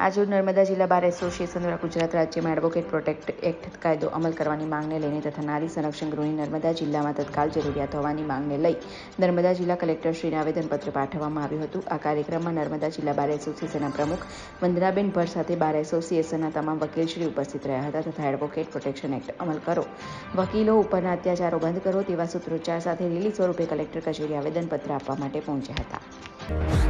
આજરોજ નર્મદા જિલ્લા bar association દ્વારા ગુજરાત રાજ્યમાં એડવોકેટ પ્રોટેક્ટ એક્ટ કાયદો અમલ કરવાની માંગને લઈને તથા નારી સંરક્ષણ ગૃહની નર્મદા જિલ્લામાં તત્કાલ જરૂરિયાત હોવાની માંગને લઈ નર્મદા જિલ્લા કલેક્ટરશ્રીને આવેદનપત્ર પાઠવવામાં આવ્યું હતું. આ કાર્યક્રમમાં નર્મદા જિલ્લા બાર એસોસિએશનના પ્રમુખ વંદનાબેન ભટ્ટ સાથે બાર એસોસિએશનના તમામ વકીલશ્રી ઉપસ્થિત રહ્યા હતા તથા એડવોકેટ પ્રોટેક્શન એક્ટ અમલ કરો. વકીલો ઉપરના અત્યાચારો બંધ કરો તેવા સૂત્રોચ્ચાર સાથે લીલી સ્વરૂપે કલેક્ટર કચેરી આવેદનપત્ર આપવા માટે પહોંચ્યા હતા.